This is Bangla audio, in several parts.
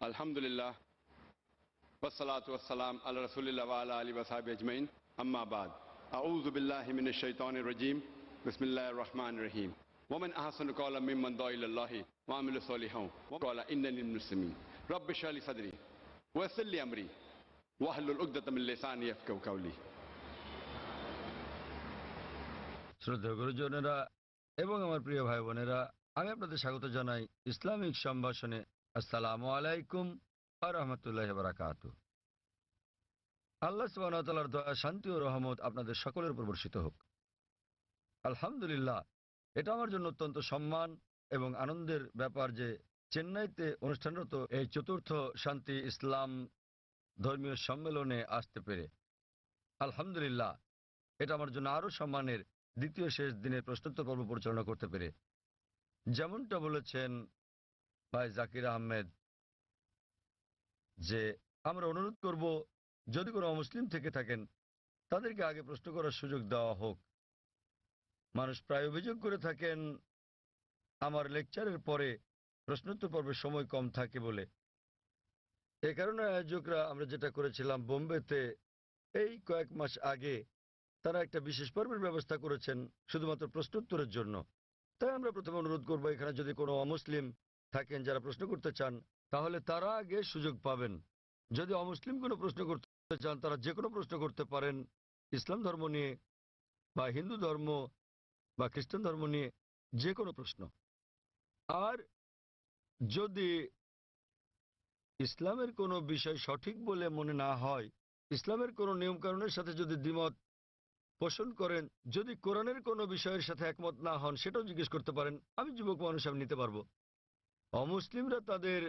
আলহামদুলিল্লাহ والصلاة والسلام على رسول الله وعلى آله وصحبه أجمعين أما بعد أعوذ بالله من الشيطان الرجيم بسم الله الرحمن الرحيم ومن أحسن قولا ممن دعا إلى الله وعمل صالحا وقال إنني من المسلمين رب اشرح لي صدري ويسر لي أمري واحلل عقدة من لساني يفقهوا قولي শ্রদ্ধা গুরুজনেরা এবং আমার প্রিয় ভাই বোনেরা আমি আপনাদের স্বাগত জানাই ইসলামিক সম্ভাষণে আসসালামু আলাইকুম আর রহমতুল্লাহ বারাকাত আল্লাহ সুবাহতালার দয়া, শান্তি ও রহমত আপনাদের সকলের উপর বর্ষিত হোক। আলহামদুলিল্লাহ, এটা আমার জন্য অত্যন্ত সম্মান এবং আনন্দের ব্যাপার যে চেন্নাইতে অনুষ্ঠানরত এই চতুর্থ শান্তি ইসলাম ধর্মীয় সম্মেলনে আসতে পেরে আলহামদুলিল্লাহ, এটা আমার জন্য আরও সম্মানের দ্বিতীয় শেষ দিনের প্রশ্নোত্তর পর্ব পরিচালনা করতে পেরে। যেমনটা বলেছেন ভাই জাকির আহমেদ, যে আমরা অনুরোধ করব, যদি কোনো অমুসলিম থেকে থাকেন, তাদেরকে আগে প্রশ্ন করার সুযোগ দেওয়া হোক। মানুষ প্রায় অভিযোগ করে থাকেন, আমার লেকচারের পরে প্রশ্নোত্তর পর্বের সময় কম থাকে বলে। এ কারণে আয়োজকরা, আমরা যেটা করেছিলাম বোম্বেতে, এই কয়েক মাস আগে তারা একটা বিশেষ পর্বের ব্যবস্থা করেছেন, শুধুমাত্র প্রশ্নোত্তরের জন্য। তাই আমরা প্রথমে অনুরোধ করব, এখানে যদি কোনো অমুসলিম থাকেন যারা প্রশ্ন করতে চান, তাহলে তারা আগে সুযোগ পাবেন। যদি অমুসলিম কোনো প্রশ্ন করতে চান, তারা যে কোনো প্রশ্ন করতে পারেন। ইসলাম ধর্ম নিয়ে বা হিন্দু ধর্ম বা খ্রিস্টান ধর্ম নিয়ে যে কোনো প্রশ্ন। আর যদি ইসলামের কোনো বিষয় সঠিক বলে মনে না হয়, ইসলামের কোনো নিয়মকানুনের সাথে যদি দ্বিমত পোষণ করেন, যদি কোরআনের কোনো বিষয়ের সাথে একমত না হন, সেটাও জিজ্ঞেস করতে পারেন, আমি যুবক মানুষ, আমি নিতে পারব। অমুসলিমরা তাদের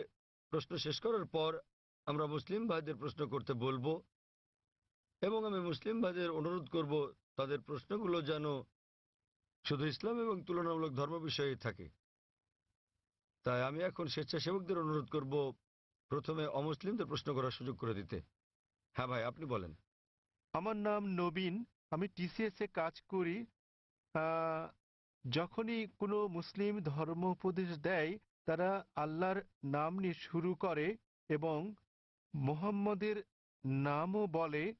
প্রশ্ন শেষ করার পর আমরা মুসলিম ভাইদের প্রশ্ন করতে বলব এবং আমি মুসলিম ভাইদের অনুরোধ করব তাদের প্রশ্নগুলো যেন শুধু ইসলাম এবং তুলনামূলক ধর্ম বিষয়ে থাকে। তাই আমি এখন স্বেচ্ছাসেবকদের অনুরোধ করব প্রথমে অমুসলিমদের প্রশ্ন করার সুযোগ করে দিতে। হ্যাঁ ভাই, আপনি বলেন। আমার নাম নবীন, আমি টিসিএস এ কাজ করি। যখনই কোনো মুসলিম ধর্ম উপদেশ দেয় তারা আল্লাহর নাম নিয়ে শুরু করে এবং মোহাম্মদের নামও বলে।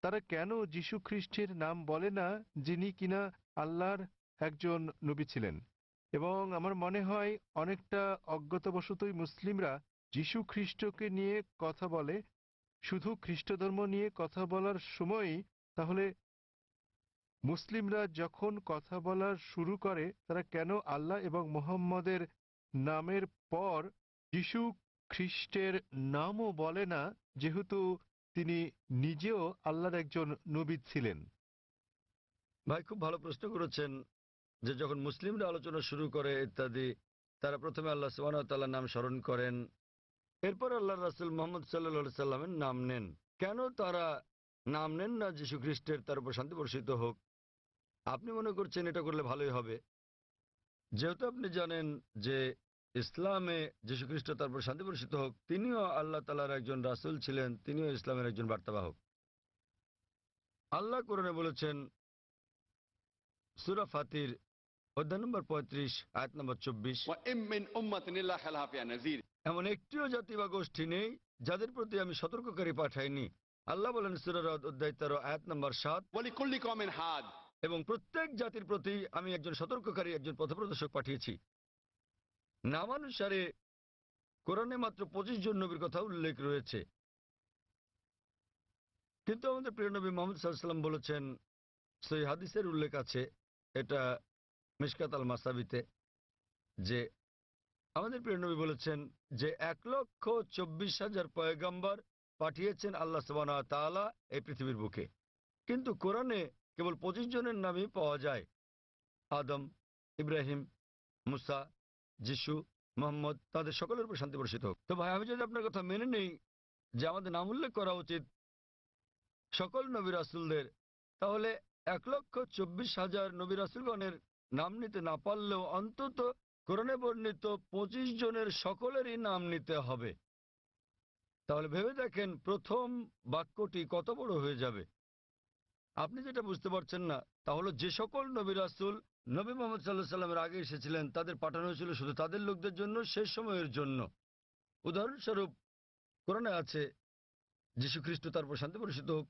তারা কেন যীশু খ্রিস্টের নাম বলে না, যিনি কিনা আল্লাহর একজন নবী ছিলেন? এবং আমার মনে হয় অনেকটা অজ্ঞতাবশতই মুসলিমরা যীশু খ্রিস্টকে নিয়ে কথা বলে। শুধু খ্রিস্ট ধর্ম নিয়ে কথা বলার সময়ই তাহলে মুসলিমরা যখন কথা বলা শুরু করে, তারা কেন আল্লাহ এবং মোহাম্মদের নামের পর যিশু খ্রিস্টের নামও বলে না, যেহেতু তিনি নিজেও আল্লাহর একজন নবী ছিলেন। ভাই, খুব ভালো প্রশ্ন করেছেন যে যখন মুসলিমরা আলোচনা শুরু করে ইত্যাদি, তারা প্রথমে আল্লাহ সুবাহতাল্লাহ নাম স্মরণ করেন। এরপর আল্লাহ রাসুল মোহাম্মদ সাল্লা সাল্লামের নাম নেন। কেন তারা নাম নেন না যীশু খ্রিস্টের, তার উপর শান্তি বর্ষিত হোক? আপনি মনে করছেন এটা করলে ভালোই হবে? যেহেতু আপনি জানেন যে ইসলামে যীশুখ্রিস্ট তারপর শান্তি বর্ষিত হোক তিনিও আল্লাহ তালার একজন রাসুল ছিলেন তিনিও ইসলামের একজন বার্তাবাহক। আল্লাহ কোরআনে বলেছেন সুরা ফাতির অধ্যায় নম্বর পঁয়ত্রিশ আয়াত নম্বর চব্বিশ। এমন একটিও জাতি বা গোষ্ঠী নেই যাদের প্রতি আমি সতর্ককারী পাঠাইনি। আল্লাহ বলেন সুরারদ অধ্যায় তেরো আয়াত নম্বর সাত। এবং প্রত্যেক জাতির প্রতি আমি একজন সতর্ককারী একজন পথপ্রদর্শক পাঠিয়েছি। নামানুসারে কোরআনে মাত্র পঁচিশ জন নবীর কথা উল্লেখ রয়েছে। কিন্তু আমাদের প্রিয় নবী মোহাম্মদ সাল্লাম বলেছেন সেই হাদিসের উল্লেখ আছে, এটা মিসকাত আল মাসাবিতে যে আমাদের প্রিয় নবী বলেছেন যে এক লক্ষ চব্বিশ হাজার পয়গাম্বার পাঠিয়েছেন আল্লাহ সবানা তাআলা এই পৃথিবীর বুকে। কিন্তু কোরআনে কেবল পঁচিশ জনের নামই পাওয়া যায়। আদম, ইব্রাহিম, মুসা যিশু, মোহাম্মদ তাদের সকলের উপর শান্তি বর্ষিত হোক। তো ভাই, আমি যদি আপনার কথা মেনে নেই যে আমাদের নাম উল্লেখ করা উচিত সকল নবী রাসুলদের, তাহলে এক লক্ষ চব্বিশ হাজার নবী রাসুলগণের নাম নিতে না পারলেও অন্তত কোরআনে বর্ণিত পঁচিশ জনের সকলেরই নাম নিতে হবে। তাহলে ভেবে দেখেন প্রথম বাক্যটি কত বড় হয়ে যাবে। আপনি যেটা বুঝতে পারছেন না তাহলে যে সকল নবী রাসুল নবী মোহাম্মদ সাল্লাহ সাল্লামের আগে এসেছিলেন, তাদের পাঠানো হয়েছিল শুধু তাদের লোকদের জন্য শেষ সময়ের জন্য। উদাহরণস্বরূপ, কোরআনে আছে, যীশু খ্রিস্ট তারপর শান্তি পরিষিত হোক।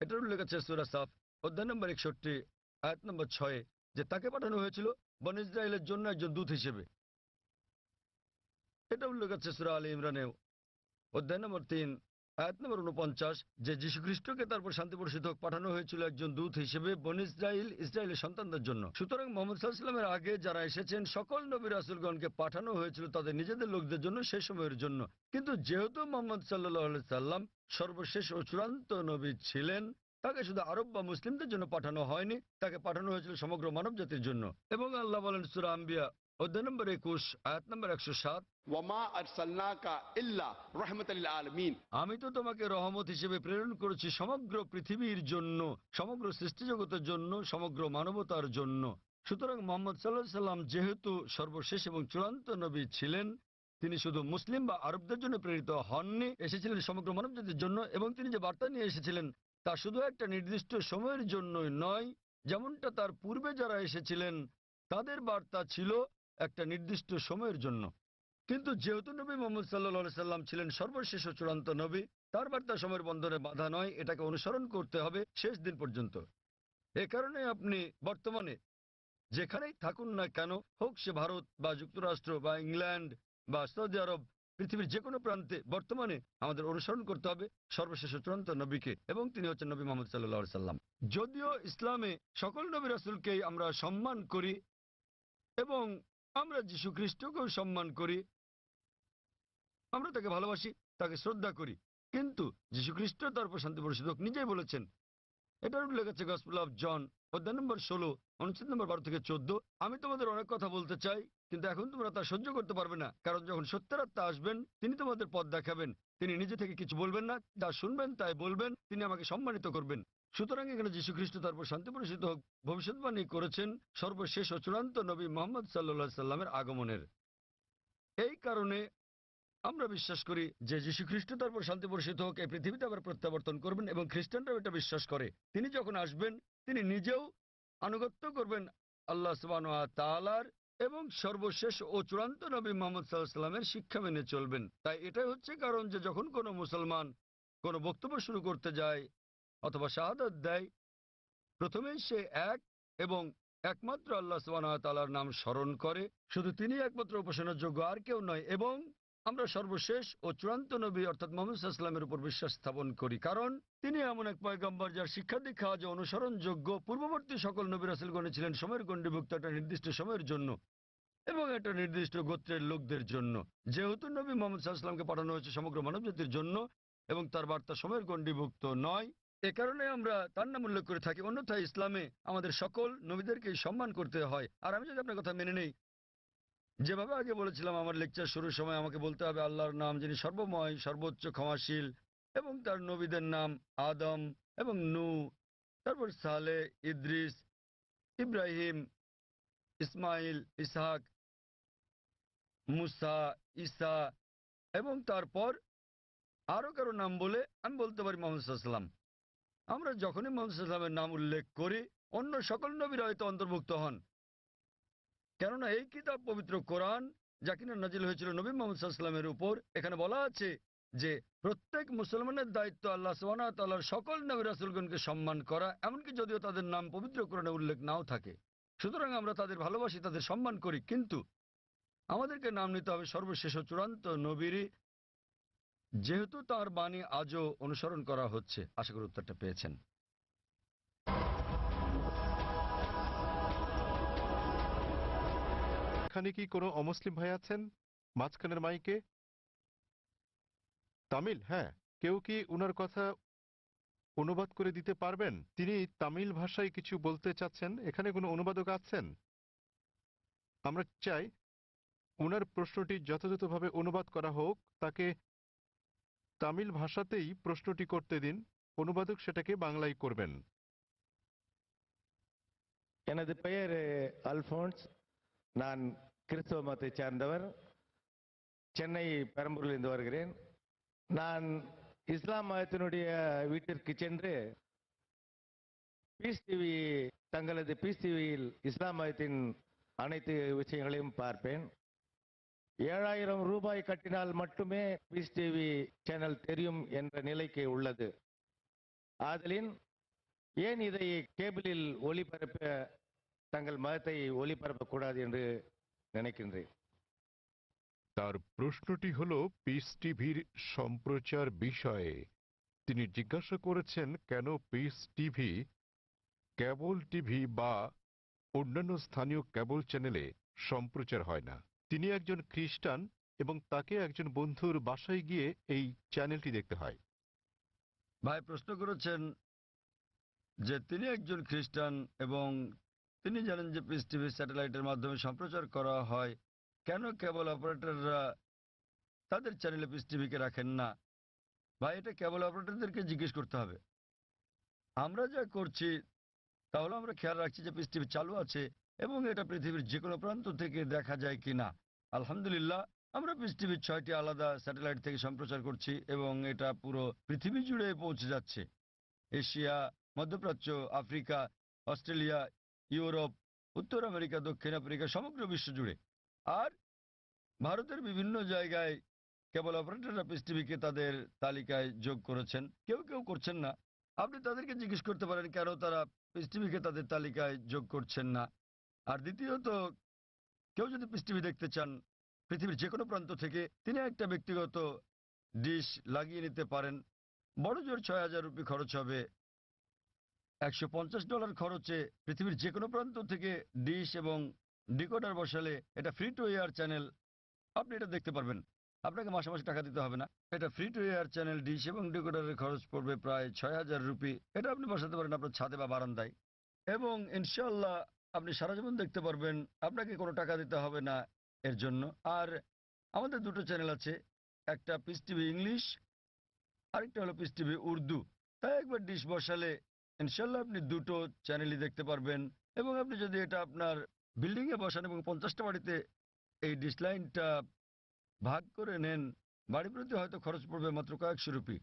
এটার উল্লেখ আছে সুরা সাফ, অধ্যায় নম্বর একষট্টি, আয়াত নম্বর ছয়ে, যে তাকে পাঠানো হয়েছিল বন ইসরায়েলের জন্য একজন দূত হিসেবে। এটা উল্লেখ আছে সুরা আলী ইমরানেও, অধ্যায় নম্বর তিন আয়াত নম্বর উনপঞ্চাশ যে যীশু খ্রিস্টকে তারপর শান্তি পাঠানো হয়েছিল একজন দূত হিসেবে বন ইসরায়েল, ইসরায়েলের সন্তানদের জন্য। সুতরাং মোহাম্মদ সাল্লামের আগে যারা এসেছেন, সকল নবী রাসুলগণকে পাঠানো হয়েছিল তাদের নিজেদের লোকদের জন্য সময়ের জন্য। কিন্তু যেহেতু মোহাম্মদ সাল্লাহ সাল্লাম সর্বশেষ ও চূড়ান্ত নবী ছিলেন, তাকে শুধু আরব বা মুসলিমদের জন্য পাঠানো হয়নি, তাকে পাঠানো হয়েছিল সমগ্র মানব জাতির জন্য। এবং আল্লাহ বলেন, সুরা আম্বিয়া অধ্যায় নম্বর একুশ আয়াত নম্বর একশো সাত আমি তো তোমাকে রহমত হিসেবে প্রেরণ করেছি সমগ্র পৃথিবীর জন্য সমগ্র সৃষ্টিজগতের জন্য সমগ্র মানবতার জন্য সুতরাং মোহাম্মদ সাল্লাহ সাল্লাম যেহেতু সর্বশেষ এবং চূড়ান্ত নবী ছিলেন তিনি শুধু মুসলিম বা আরবদের জন্য প্রেরিত হননি এসেছিলেন সমগ্র মানবজাতির জন্য এবং তিনি যে বার্তা নিয়ে এসেছিলেন তা শুধু একটা নির্দিষ্ট সময়ের জন্যই নয় যেমনটা তার পূর্বে যারা এসেছিলেন তাদের বার্তা ছিল একটা নির্দিষ্ট সময়ের জন্য। কিন্তু যেহেতু নবী মোহাম্মদ সাল্লাহ সাল্লাম ছিলেন সর্বশেষ ও চূড়ান্ত নবী, তার বার্তা সময়ের বন্ধনে বাধা নয়, এটাকে অনুসরণ করতে হবে শেষ দিন পর্যন্ত। এ কারণে আপনি বর্তমানে যেখানেই থাকুন না কেন, হোক সে ভারত বা যুক্তরাষ্ট্র বা ইংল্যান্ড বা সৌদি আরব, পৃথিবীর যে কোনো প্রান্তে বর্তমানে আমাদের অনুসরণ করতে হবে সর্বশেষ চূড়ান্ত নবীকে এবং তিনি হচ্ছেন নবী মোহাম্মদ সাল্লাহ সাল্লাম। যদিও ইসলামে সকল নবী রাসুলকেই আমরা সম্মান করি এবং আমরা যীশু খ্রিস্টকেও সম্মান করি। আমরা তাকে ভালোবাসি, তাকে শ্রদ্ধা করি। কিন্তু যীশু খ্রিস্ট তার উপর শান্তি পরিষদক নিজেই বলেছেন। এটার উল্লেখ আছে গসপুল অফ জন অধ্যায় নম্বর ষোলো, অনুচ্ছেদ নম্বর বারো থেকে চোদ্দ। আমি তোমাদের অনেক কথা বলতে চাই, কিন্তু এখন তোমরা তা সহ্য করতে পারবে না। কারণ যখন সত্যের আত্মা আসবেন, তিনি তোমাদের পথ দেখাবেন। তিনি নিজে থেকে কিছু বলবেন না, যা শুনবেন তাই বলবেন, তিনি আমাকে সম্মানিত করবেন। সুতরাং এখানে যীশু খ্রিস্ট তারপর শান্তি পরিষদ হোক, ভবিষ্যৎবাণী করেছেন সর্বশেষ ও চূড়ান্ত নবী মোহাম্মদ সাল্লা সাল্লামের আগমনের। এই কারণে আমরা বিশ্বাস করি যে যীশু খ্রিস্ট তারপর শান্তি বর্ষিত হোক, এই পৃথিবীতে আবার প্রত্যাবর্তন করবেন এবং খ্রিস্টানরাও এটা বিশ্বাস করে। তিনি যখন আসবেন, তিনি নিজেও আনুগত্য করবেন আল্লাহ তালার এবং সর্বশেষ ও চূড়ান্ত নবী মোহাম্মদ সাল্লামের শিক্ষা মেনে চলবেন। তাই এটাই হচ্ছে কারণ যে যখন কোনো মুসলমান কোনো বক্তব্য শুরু করতে যায় অথবা শাহাদত দেয়। প্রথমেই সে এক এবং একমাত্র আল্লাহ সুবাহ তালার নাম স্মরণ করে। শুধু তিনি একমাত্র উপাসনার যোগ্য, আর কেউ নয়। এবং আমরা সর্বশেষ ও চূড়ান্ত নবী অর্থাৎ মোহাম্মদ সাল্লামের উপর বিশ্বাস স্থাপন করি। কারণ তিনি এমন এক পয়গম্বর যার শিক্ষা দীক্ষা আজ অনুসরণযোগ্য। পূর্ববর্তী সকল নবী রাসুলগণে ছিলেন সময়ের গণ্ডিভুক্ত একটা নির্দিষ্ট সময়ের জন্য এবং একটা নির্দিষ্ট গোত্রের লোকদের জন্য। যেহেতু নবী মোহাম্মদ সাল্লামকে পাঠানো হয়েছে সমগ্র মানবজাতির জন্য এবং তার বার্তা সময়ের গণ্ডিভুক্ত নয় এ কারণে আমরা তার নাম উল্লেখ করে থাকি। অন্যথায় ইসলামে আমাদের সকল নবীদেরকেই সম্মান করতে হয়। আর আমি যদি আপনার কথা মেনে নেই, যেভাবে আগে বলেছিলাম আমার লেকচার শুরুর সময় আমাকে বলতে হবে আল্লাহর নাম, যিনি সর্বময়, সর্বোচ্চ ক্ষমাশীল এবং তার নবীদের নাম আদম এবং নু, তারপর সালে ইদ্রিস, ইব্রাহিম, ইসমাইল, ইসহাক, মুসা ইসা এবং তারপর আরও কারও নাম বলে আমি বলতে পারি মোহাম্মদ সাল্লাম আমরা যখনই মোহাম্মদ সাল্লামের নাম উল্লেখ করি, অন্য সকল নবীরা হয়তো অন্তর্ভুক্ত হন। কেননা এই কিতাব পবিত্র কোরআন, যা কিনা নাজিল হয়েছিল নবী মোহাম্মদ সাল্লামের উপর, এখানে বলা আছে যে প্রত্যেক মুসলমানের দায়িত্ব আল্লাহ সোহানা সকল নবী রাসুলগণকে সম্মান করা, এমনকি যদিও তাদের নাম পবিত্র কোরআনে উল্লেখ নাও থাকে। সুতরাং আমরা তাদের ভালোবাসি, তাদের সম্মান করি, কিন্তু আমাদেরকে নাম নিতে হবে সর্বশেষ চূড়ান্ত নবীরই যেহেতু তার বাণী আজও অনুসরণ করা হচ্ছে, আশা করি উত্তরটা পেয়েছেন। এখানে কি কোনো অমুসলিম ভাই আছেন? মাঝখানের মাইকে? তামিল হ্যাঁ। কেউ কি উনার কথা অনুবাদ করে দিতে পারবেন? তিনি তামিল ভাষায় কিছু বলতে চাচ্ছেন। এখানে কোনো অনুবাদক আছেন? আমরা চাই উনার প্রশ্নটি যথাযথভাবে অনুবাদ করা হোক, তাকে তামিল ভাষাতেই প্রশ্নটি করতে দিন অনুবাদক সেটাকে বাংলায় করবেন எனது பெயர் அஹ், அல்போன்ஸ் நான் கிறிஸ்தவ மதத்தை சார்ந்தவர் சென்னை பெரம்பூரிலிருந்து வருகிறேன் நான் இஸ்லாம் மதத்தினுடைய வீட்டிற்கு சென்று பீஸ் டிவி தங்களது பீஸ் டிவியில் இஸ்லாம் மதத்தின் அனைத்து விஷயங்களையும் பார்ப்பேன் ஏழாயிரம் ரூபாய் கட்டினால் மட்டுமே பீஸ் டிவி சேனல் தெரியும் என்ற நிலைக்கு உள்ளது ஆதலின் ஏன் இதை கேபிளில் ஒளிபரப்ப தங்கள் மதத்தை ஒளிபரப்பக்கூடாது என்று நினைக்கின்றேன் তার প্রশ্নটি হল পিস টিভির সম্প্রচার বিষয়ে তিনি জিজ্ঞাসা করেছেন কেন পিস টিভি কেবল টিভি বা অন্যান্য স্থানীয় কেবল চ্যানেলে সম্প্রচার হয় না তিনি একজন খ্রিস্টান এবং তাকে একজন বন্ধুর বাসায় গিয়ে এই চ্যানেলটি দেখতে হয়। ভাই, প্রশ্ন করেছেন যে তিনি একজন খ্রিস্টান এবং তিনি জানেন যে পিস টিভি স্যাটেলাইটের মাধ্যমে সম্প্রচার করা হয়। কেন কেবল অপারেটররা তাদের চ্যানেলে পিস টিভিকে রাখেন না? ভাই, এটা কেবল অপারেটরদেরকে জিজ্ঞেস করতে হবে। আমরা যা করছি, তাহলে আমরা খেয়াল রাখছি যে পিস টিভি চালু আছে। এবং এটা পৃথিবীর যে কোনো প্রান্ত থেকে দেখা যায় কি না আলহামদুলিল্লাহ, আমরা টিভির ছয়টি আলাদা স্যাটেলাইট থেকে সম্প্রচার করছি এবং এটা পুরো পৃথিবী জুড়ে পৌঁছে যাচ্ছে। এশিয়া, মধ্যপ্রাচ্য, আফ্রিকা, অস্ট্রেলিয়া, ইউরোপ, উত্তর আমেরিকা, দক্ষিণ আফ্রিকা, সমগ্র বিশ্ব জুড়ে। আর ভারতের বিভিন্ন জায়গায় কেবল অপারেটররা টিভিকে তাদের তালিকায় যোগ করেছেন। কেউ কেউ করছেন না। আপনি তাদেরকে জিজ্ঞেস করতে পারেন, কেন তারা টিভিকে তাদের তালিকায় যোগ করছেন না? আর দ্বিতীয়ত, কেউ যদি টিভি দেখতে চান, পৃথিবীর যে কোনো প্রান্ত থেকে তিনি একটা ব্যক্তিগত ডিশ লাগিয়ে নিতে পারেন। বড় জোর ছয় হাজার রুপি খরচ হবে। একশো পঞ্চাশ ডলার খরচে পৃথিবীর যে কোনো প্রান্ত থেকে ডিশ এবং ডিকোডার বসালে এটা ফ্রি টু এয়ার চ্যানেল। আপনি এটা দেখতে পারবেন। আপনাকে মাসে মাসে টাকা দিতে হবে না। এটা free to air channel, dish এবং ডিকোডারের খরচ পড়বে প্রায় ছয় হাজার রুপি। এটা আপনি বসাতে পারেন আপনার ছাদে বা বারান্দায়। এবং ইনশাল্লাহ আপনি সারা জীবন দেখতে পারবেন, আপনাকে কোনো টাকা দিতে হবে না এর জন্য। আর আমাদের দুটো চ্যানেল আছে, একটা পিস টিভি ইংলিশ আরেকটা হলো পিস টিভি উর্দু তাই একবার ডিশ বসালে ইনশাল্লাহ আপনি দুটো চ্যানেলই দেখতে পারবেন এবং আপনি যদি এটা আপনার বিল্ডিংয়ে বসান এবং পঞ্চাশটা বাড়িতে এই ডিশ লাইনটা ভাগ করে নেন, বাড়ি প্রতি হয়তো খরচ পড়বে মাত্র কয়েকশো রুপি।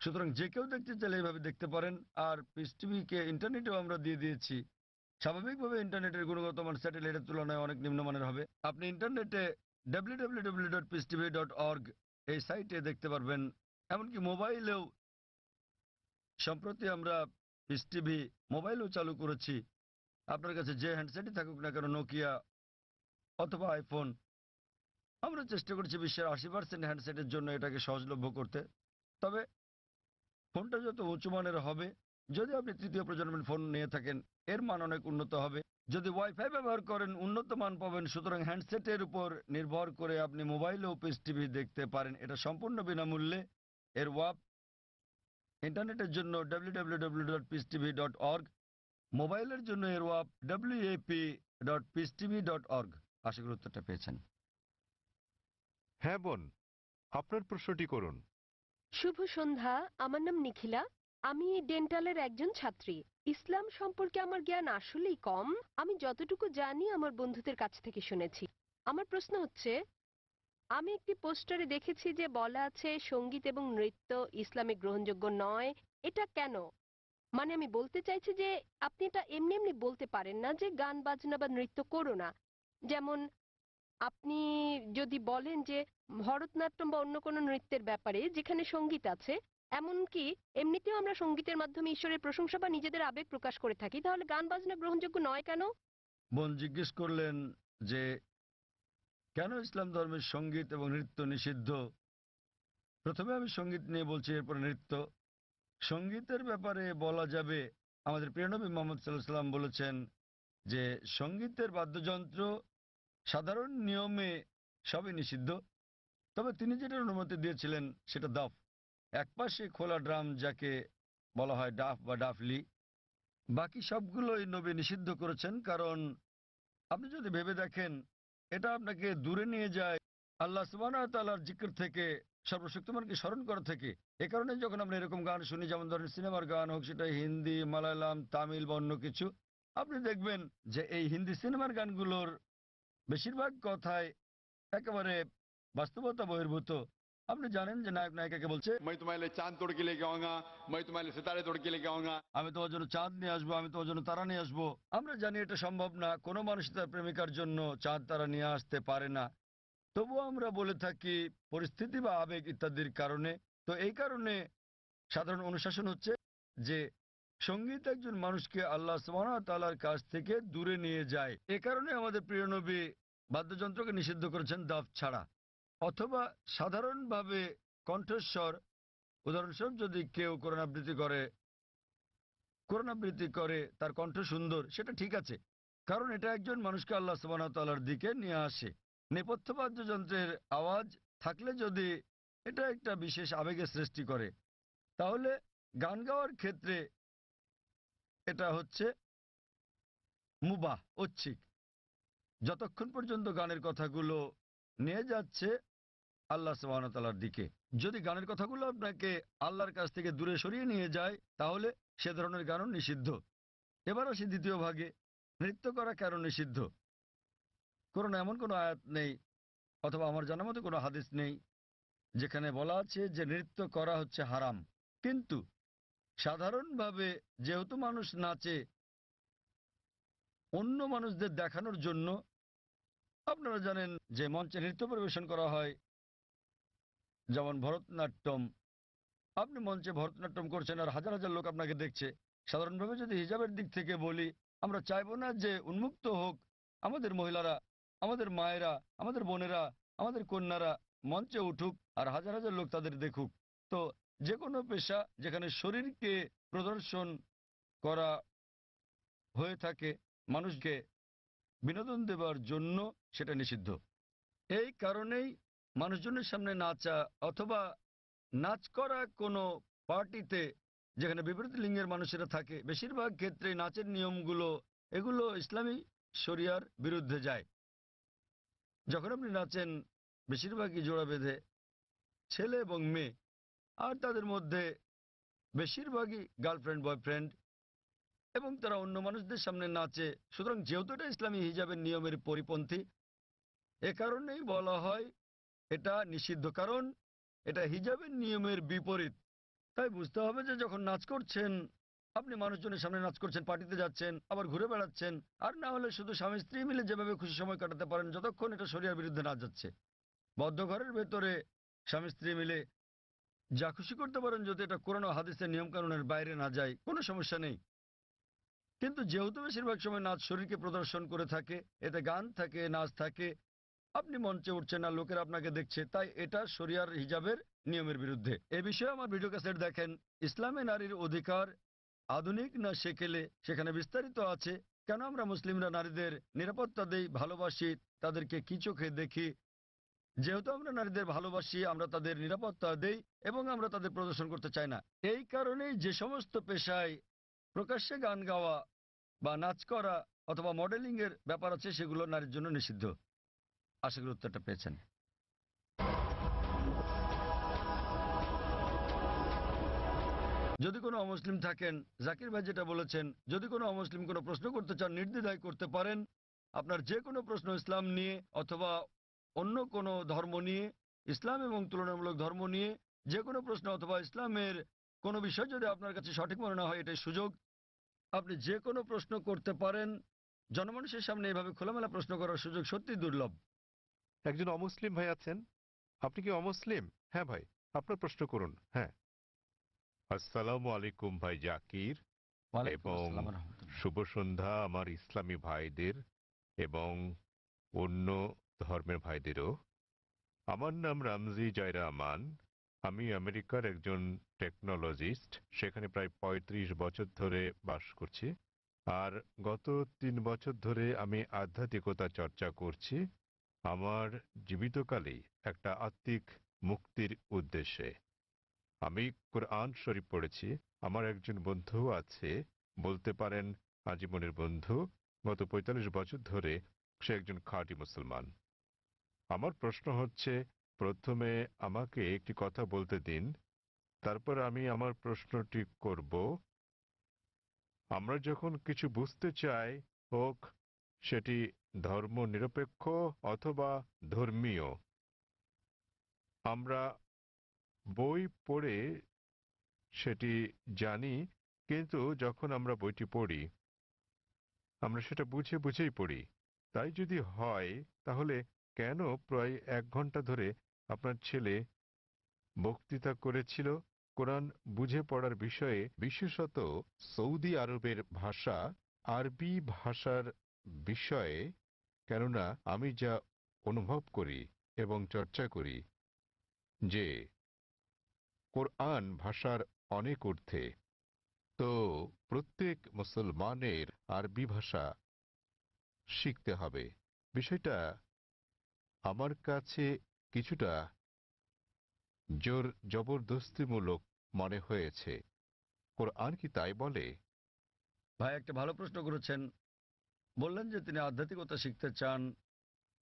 সুতরাং যে কেউ দেখতে চাইলে এইভাবে দেখতে পারেন। আর পিস টিভিকে ইন্টারনেটেও আমরা দিয়ে দিয়েছি। স্বাভাবিকভাবে ইন্টারনেটের গুণগত মান স্যাটেলাইটের তুলনায় অনেক নিম্নমানের হবে। আপনি ইন্টারনেটে www.peacetv.org এই সাইটে দেখতে পারবেন। এমনকি মোবাইলেও সম্প্রতি আমরা পিস টিভি মোবাইলেও চালু করেছি। আপনার কাছে যে হ্যান্ডসেটই থাকুক না কেন নোকিয়া অথবা আইফোন আমরা চেষ্টা করছি বিশ্বের আশি পার্সেন্ট হ্যান্ডসেটের জন্য এটাকে সহজলভ্য করতে। তবে ফোনটা যত উঁচু মানের হবে যদি আপনি তৃতীয় প্রজন্মের ফোন নিয়ে থাকেন এর মান অনেক উন্নত হবে। যদি ওয়াইফাই ব্যবহার করেন উন্নত মান পাবেন। সুতরাং হ্যান্ডসেটের উপর নির্ভর করে আপনি মোবাইলেও পিস টিভি দেখতে পারেন। এটা সম্পূর্ণ বিনামূল্যে। এর ওয়াপ ইন্টারনেটের জন্য www.peacetv.org মোবাইলের জন্য এর ওয়াপ wap.peacetv.org আশা করি উত্তরটা পেয়েছেন। হ্যাঁ বোন আপনার প্রশ্নটি করুন। শুভ সন্ধ্যা আমার নাম নিখিলা। আমি ডেন্টালের একজন ছাত্রী। ইসলাম সম্পর্কে আমার জ্ঞান আসলেই কম। আমি যতটুকু জানি আমার বন্ধুদের কাছ থেকে শুনেছি। আমার প্রশ্ন হচ্ছে, আমি একটি পোস্টারে দেখেছি যে বলা আছে, সংগীত এবং নৃত্য ইসলামে গ্রহণযোগ্য নয়। এটা কেন? মানে আমি বলতে চাইছি যে, আপনি এটা এমনি এমনি বলতে পারেন না যে গান, বাজনা বা নৃত্য করো না। যেমন, আপনি যদি বলেন যে ভরতনাট্যম বা অন্য কোনো নৃত্যের ব্যাপারে যেখানে সংগীত আছে এমনকি এমনিতেও আমরা সঙ্গীতের মাধ্যমে ঈশ্বরের প্রশংসা বা নিজেদের আবেগ প্রকাশ করে থাকি? তাহলে গান বাজনা গ্রহণযোগ্য নয় কেন? বোন জিজ্ঞেস করলেন যে, কেন ইসলাম ধর্মের সংগীত এবং নৃত্য নিষিদ্ধ? প্রথমে আমি সংগীত নিয়ে বলছি, এরপর নৃত্য। সঙ্গীতের ব্যাপারে বলা যাবে, আমাদের প্রিয়নবী মোহাম্মদ সাল্লাম বলেছেন যে, সঙ্গীতের বাদ্যযন্ত্র সাধারণ নিয়মে সবই নিষিদ্ধ। তবে তিনি যেটা অনুমতি দিয়েছিলেন, সেটা দাফ। একপাশে খোলা ড্রাম যাকে বলা হয় ডাফ বা ডাফলি বাকি সবগুলোই নবী নিষিদ্ধ করেছেন, কারণ আপনি যদি ভেবে দেখেন, এটা আপনাকে দূরে নিয়ে যায় আল্লাহ সুবাহ তাল্লাহর জিক্র থেকে, সর্বশক্তিমানকে স্মরণ করা থেকে। এ কারণে যখন আমরা এরকম গান শুনি, যেমন ধরেন সিনেমার গান হোক, সেটা হিন্দি, মালায়ালাম, তামিল বা অন্য কিছু, আপনি দেখবেন যে এই হিন্দি সিনেমার গানগুলোর বেশিরভাগ কথায় একেবারে বাস্তবতা বহির্ভূত। আপনি জানেন যে নায়ক নায়িকাকে বলছে मैं तुम्हारे लिए चांद तोड़ के लेके आऊंगा मैं तुम्हारे लिए सितारे तोड़ के लेके आऊंगा আমি তোমার জন্য চাঁদ নিয়ে আসবো আমি তোমার জন্য তারা নিয়ে আসবো আমরা জানি এটা সম্ভব না কোনো মানুষ তার প্রেমিকার জন্য চাঁদ তারা নিয়ে আসতে পারে না তবুও আমরা বলে থাকি পরিস্থিতি বা আবেগ ইত্যাদির কারণে তো এই কারণে সাধারণ অনুশাসন হচ্ছে যে সঙ্গীত একজন মানুষকে আল্লাহ তালার কাছ থেকে দূরে নিয়ে যায় এ কারণে আমাদের প্রিয় নবী বাদ্যযন্ত্রকে নিষিদ্ধ করেছেন দাফ ছাড়া অথবা সাধারণভাবে কণ্ঠস্বর, উদাহরণস্বরূপ যদি কেউ কোরআন আবৃত্তি করে কোরআন আবৃত্তি করে, তার কণ্ঠ সুন্দর, সেটা ঠিক আছে। কারণ এটা একজন মানুষকে আল্লাহ সুবাহতাল্লার দিকে নিয়ে আসে। নেপথ্য বাদ্যযন্ত্রের আওয়াজ থাকলে যদি এটা একটা বিশেষ আবেগের সৃষ্টি করে, তাহলে গান গাওয়ার ক্ষেত্রে এটা হচ্ছে মুবাহ, ঐচ্ছিক। যতক্ষণ পর্যন্ত গানের কথাগুলো নিয়ে যাচ্ছে আল্লাহ সুবাহতালার দিকে। যদি গানের কথাগুলো আপনাকে আল্লাহর কাছ থেকে দূরে সরিয়ে নিয়ে যায়, তাহলে সে ধরনের গানও নিষিদ্ধ। এবার আসি দ্বিতীয় ভাগে, নৃত্য করা কেন নিষিদ্ধ? কোন এমন কোনো আয়াত নেই, অথবা আমার জানার মতো কোনো হাদিস নেই, যেখানে বলা আছে যে নৃত্য করা হচ্ছে হারাম। কিন্তু সাধারণভাবে যেহেতু মানুষ নাচে, অন্য মানুষদের দেখানোর জন্য আপনারা জানেন যে মঞ্চে নৃত্য পরিবেশন করা হয় যেমন ভরতনাট্যম। আপনি মঞ্চে ভরতনাট্যম করছেন আর হাজার হাজার লোক আপনাকে দেখছে। সাধারণভাবে যদি হিজাবের দিক থেকে বলি, আমরা চাইব না যে উন্মুক্ত হোক আমাদের মহিলারা, আমাদের মায়েরা, আমাদের বোনেরা, আমাদের কন্যারা মঞ্চে উঠুক আর হাজার হাজার লোক তাদের দেখুক। তো যে কোনো পেশা যেখানে শরীরকে প্রদর্শন করা হয়ে থাকে, মানুষকে বিনোদন দেবার জন্য সেটা নিষিদ্ধ। এই কারণেই মানুষজনের সামনে নাচা অথবা নাচ করা কোনো পার্টিতে যেখানে বিপরীত লিঙ্গের মানুষেরা থাকে, বেশিরভাগ ক্ষেত্রে নাচের নিয়মগুলো, এগুলো ইসলামী শরিয়ার বিরুদ্ধে যায়। যখন আপনি নাচেন, বেশিরভাগই জোড়া বেঁধে, ছেলে এবং মেয়ে, আর তাদের মধ্যে বেশিরভাগই গার্লফ্রেন্ড বয়ফ্রেন্ড এবং তারা অন্য মানুষদের সামনে নাচে। সুতরাং যেহেতু এটা ইসলামী হিজাবের নিয়মের পরিপন্থী, এ কারণেই বলা হয় এটা নিষিদ্ধ। কারণ এটা হিজাবের নিয়মের বিপরীত। তাই বুঝতে হবে যে যখন নাচ করছেন, আপনি মানুষজনের সামনে নাচ করছেন, পার্টিতে যাচ্ছেন, আবার ঘুরে বেড়াচ্ছেন, আর না হলে শুধু স্বামী স্ত্রী মিলে যেভাবে খুশি সময় কাটাতে পারেন, যতক্ষণ এটা শরীরের বিরুদ্ধে না যাচ্ছে। বদ্ধ ঘরের ভেতরে স্বামী স্ত্রী মিলে যা খুশি করতে পারেন, যদি এটা কোরআন হাদিসের নিয়মকানুনের বাইরে না যায়, কোনো সমস্যা নেই। কিন্তু যেহেতু বেশিরভাগ সময় নাচ শরীরকে প্রদর্শন করে থাকে, এতে গান থাকে, নাচ থাকে, আপনি মঞ্চে উঠছেন না লোকের আপনাকে দেখছে, তাই এটা শরিয়ার হিজাবের নিয়মের বিরুদ্ধে। এ বিষয়ে আমার ভিডিও ক্যাসেট দেখেন ইসলামে নারীর অধিকার আধুনিক না সেকেলে সেখানে বিস্তারিত আছে। কেন আমরা মুসলিমরা নারীদের নিরাপত্তা দেই, ভালোবাসি, তাদেরকে কি চোখে দেখি? যেহেতু আমরা নারীদের ভালোবাসি, আমরা তাদের নিরাপত্তা দেই এবং আমরা তাদের প্রদর্শন করতে চাই না। এই কারণেই যে সমস্ত পেশায় প্রকাশ্যে গান গাওয়া বা নাচ করা অথবা মডেলিং এর ব্যাপার আছে, সেগুলো নারীর জন্য নিষিদ্ধ। আশা করি উত্তরটা পেয়েছেন। যদি কোনো অমুসলিম থাকেন, জাকির ভাই যেটা বলেছেন, যদি কোনো অমুসলিম কোনো প্রশ্ন করতে চান, নির্দ্বিধায় করতে পারেন। আপনার যে কোনো প্রশ্ন ইসলাম নিয়ে অথবা অন্য কোনো ধর্ম নিয়ে, ইসলাম এবং তুলনামূলক ধর্ম নিয়ে, যে কোনো প্রশ্ন অথবা ইসলামের কোনো বিষয় যদি আপনার কাছে সঠিক মনে না হয়, এটাই সুযোগ। আপনি যে কোনো প্রশ্ন করতে পারেন। জনমানুষের সামনে এভাবে খোলামেলা প্রশ্ন করার সুযোগ সত্যি দুর্লভ। একজন অমুসলিম ভাই আছেন। আপনি কি অমুসলিম? হ্যাঁ ভাই আপনার প্রশ্ন করুন। হ্যাঁ। আসসালামু আলাইকুম ভাই জাকির। এবং শুভ সন্ধ্যা আমার ইসলামী ভাইদের এবং অন্য ধর্মের ভাইদেরও। আমার নাম রামজি জায়রা আমান। আমি আমেরিকার একজন টেকনোলজিস্ট সেখানে প্রায় ৩৫ বছর ধরে বাস করছি। আর গত তিন বছর ধরে আমি আধ্যাত্মিকতা চর্চা করছি আমার জীবিতকালেই একটা আত্মিক মুক্তির উদ্দেশ্যে। আমি কোরআন শরীফ পড়েছি। আমার একজন বন্ধু আছে। বলতে পারেন আজীবনের বন্ধু। গত ৪৫ বছর ধরে সে একজন খাঁটি মুসলমান। আমার প্রশ্ন হচ্ছে প্রথমে আমাকে একটি কথা বলতে দিন, তারপর আমি আমার প্রশ্নটি করব। আমরা যখন কিছু বুঝতে চাই, হোক সেটি ধর্ম নিরপেক্ষ অথবা ধর্মীয়, আমরা বই পড়ে সেটি জানি, কিন্তু যখন আমরা বইটি পড়ি, আমরা সেটা বুঝে বুঝেই পড়ি। তাই যদি হয়, তাহলে কেন প্রায় এক ঘণ্টা ধরে আপনার ছেলে বক্তৃতা করেছিল কোরআন বুঝে পড়ার বিষয়ে, বিশেষত সৌদি আরবের ভাষা, আরবি ভাষার বিষয়ে, কেননা আমি যা অনুভব করি এবং চর্চা করি যে কোরআন ভাষার অনেক অর্থে তো প্রত্যেক মুসলমানের আরবি ভাষা শিখতে হবে। বিষয়টা আমার কাছে কিছুটা জোর জবরদস্তিমূলক মনে হয়েছে। কোরআন কি তাই বলে? ভাই, একটা ভালো প্রশ্ন করেছেন। বললেন যে তিনি আধ্যাত্মিকতা শিখতে চান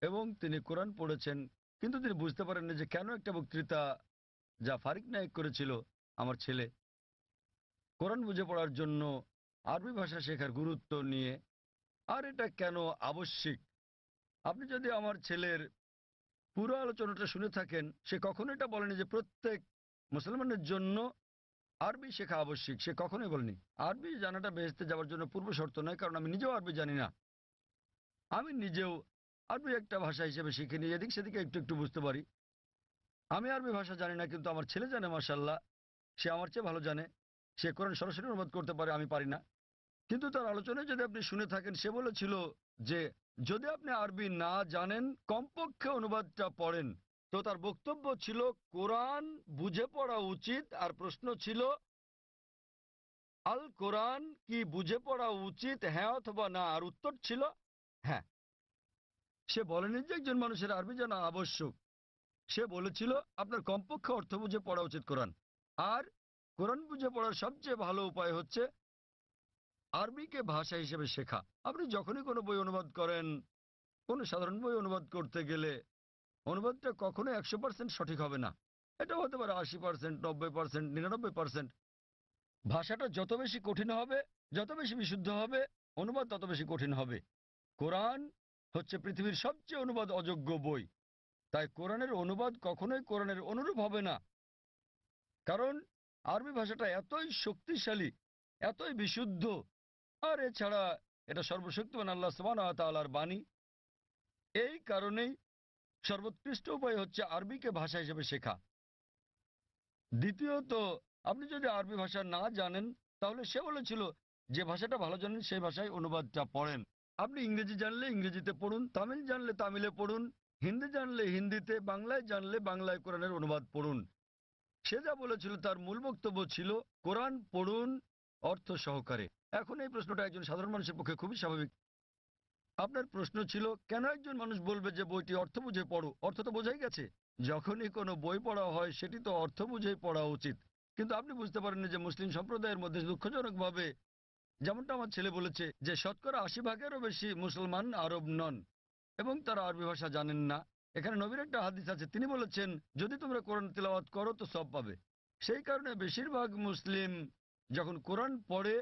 এবং তিনি কোরআন পড়েছেন, কিন্তু তিনি বুঝতে পারেননি যে কেন একটা বক্তৃতা যা ফারিক নায়ক করেছিল আমার ছেলে। কোরআন বুঝে পড়ার জন্য আরবি ভাষা শেখার গুরুত্ব নিয়ে, আর এটা কেন আবশ্যিক? আপনি যদি আমার ছেলের পুরো আলোচনাটা শুনে থাকেন, সে কখনো এটা বলেনি যে প্রত্যেক মুসলমানের জন্য আরবি শেখা আবশ্যিক। সে কখনোই বলেনি। আরবি জানাটা বেহেস্তে যাওয়ার জন্য পূর্ব শর্ত নয়, কারণ আমি নিজেও আরবি জানি না। আমি নিজেও আরবি একটা ভাষা হিসেবে শিখে এদিক সেদিকে একটু একটু বুঝতে পারি। আমি আরবি ভাষা জানি না, কিন্তু আমার ছেলে জানে মাসাল্লাহ সে আমার চেয়ে ভালো জানে। সে কোরআন সরাসরি অনুবাদ করতে পারে, আমি পারি না। কিন্তু তার আলোচনায় যদি আপনি শুনে থাকেন, সে বলেছিল যে যদি আপনি আরবি না জানেন, কমপক্ষে অনুবাদটা পড়েন। তো তার বক্তব্য ছিল, কোরআন বুঝে পড়া উচিত। আর প্রশ্ন ছিল, আল কোরআন কি বুঝে পড়া উচিত হ্যাঁ অথবা না? আর উত্তর ছিল হ্যাঁ। সে বলেনি যে একজন মানুষের আরবি জানা আবশ্যক। সে বলেছিল, আপনার কমপক্ষে অর্থ বুঝে পড়া উচিত কোরআন। আর কোরআন বুঝে পড়ার সবচেয়ে ভালো উপায় হচ্ছে আরবিকে ভাষা হিসেবে শেখা। আপনি যখনই কোনো বই অনুবাদ করেন, কোনো সাধারণ বই অনুবাদ করতে গেলে অনুবাদটা কখনো একশো পার্সেন্ট সঠিক হবে না। এটা হতে পারে আশি পার্সেন্ট নব্বই পার্সেন্ট নিরানব্বই পার্সেন্ট ভাষাটা যত বেশি কঠিন হবে, যত বেশি বিশুদ্ধ হবে, অনুবাদ তত বেশি কঠিন হবে। কোরআন হচ্ছে পৃথিবীর সবচেয়ে অনুবাদ অযোগ্য বই। তাই কোরআনের অনুবাদ কখনোই কোরআনের অনুরূপ হবে না। কারণ আরবি ভাষাটা এতই শক্তিশালী, এতই বিশুদ্ধ আর এছাড়া এটা সর্বশক্তিমান আল্লাহ সুবান তালার বাণী। এই কারণেই সর্বোৎকৃষ্ট উপায় হচ্ছে আরবিকে ভাষা হিসেবে শেখা। দ্বিতীয়ত, আপনি যদি আরবি ভাষা না জানেন, তাহলে সে বলেছিল যে ভাষাটা ভালো জানেন, সেই ভাষায় অনুবাদটা পড়েন। আপনি ইংরেজি জানলে ইংরেজিতে পড়ুন, তামিল জানলে তামিলে পড়ুন, হিন্দি জানলে হিন্দিতে, বাংলায় জানলে বাংলায় কোরআনের অনুবাদ পড়ুন। সে যা বলেছিল তার মূল বক্তব্য ছিল, কোরআন পড়ুন অর্থ সহকারে। এখন এই প্রশ্নটা একজন সাধারণ মানুষের পক্ষে খুবই স্বাভাবিক। আপনার প্রশ্ন ছিল, কেন একজন মানুষ বলবে যে বইটি অর্থ বুঝে পড়ো? অর্থ তো বোঝাই গেছে। যখনই কোনো বই পড়া হয়, সেটি তো অর্থ বুঝেই পড়া উচিত। কিন্তু আপনি বুঝতে পারেননি যে মুসলিম সম্প্রদায়ের মধ্যে দুঃখজনকভাবে যেমনটা আমার ছেলে বলেছে যে, শতকরা আশি ভাগেরও বেশি মুসলমান আরব নন এবং তারা আরবি ভাষা জানেন না। এখানে নবীর একটা হাদিস আছে, তিনি বলেছেন, যদি তোমরা কোরআন তেলাওয়াত করো, তো সব পাবে। সেই কারণে বেশিরভাগ মুসলিম যখন কোরআন পড়ে,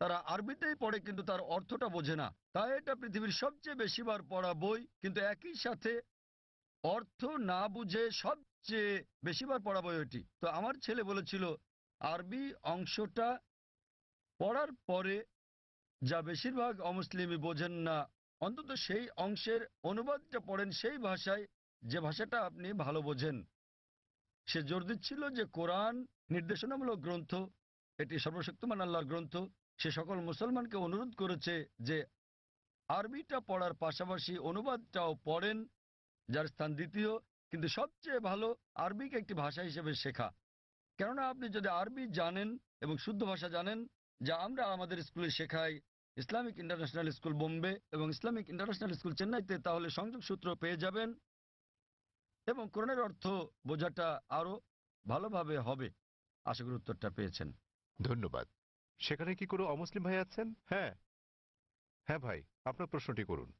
তারা আরবিতেই পড়ে, কিন্তু তার অর্থটা বোঝে না। তাই এটা পৃথিবীর সবচেয়ে বেশিবার পড়া বই, কিন্তু একই সাথে অর্থ না বুঝে সবচেয়ে বেশিবার পড়া বই ওটি তো আমার ছেলে বলেছিল, আরবি অংশটা পড়ার পরে যা বেশিরভাগ অমুসলিমই বোঝেন না, অন্তত সেই অংশের অনুবাদটা পড়েন সেই ভাষায় যে ভাষাটা আপনি ভালো বোঝেন। সে জোর দিচ্ছিল যে কোরআন নির্দেশনামূলক গ্রন্থ এটি সর্বশক্তিমান আল্লাহর গ্রন্থ। সে সকল মুসলমানকে অনুরোধ করেছে যে, আরবিটা পড়ার পাশাপাশি অনুবাদটাও পড়েন, যার স্থান দ্বিতীয়। কিন্তু সবচেয়ে ভালো, আরবিকে একটি ভাষা হিসেবে শেখা। কেননা আপনি যদি আরবি জানেন এবং শুদ্ধ ভাষা জানেন, যা আমরা আমাদের স্কুলে শেখাই, ইসলামিক ইন্টারন্যাশনাল স্কুল বোম্বে এবং ইসলামিক ইন্টারন্যাশনাল স্কুল চেন্নাইতে, তাহলে সংযোগ সূত্র পেয়ে যাবেন এবং কোরআনের অর্থ বোঝাটা আরও ভালোভাবে হবে। আশা উত্তরটা পেয়েছেন। ধন্যবাদ। সেখানে কি কোনো অমুসলিম ভাই আছেন? হ্যাঁ। হ্যাঁ ভাই আপনার প্রশ্নটি করুন।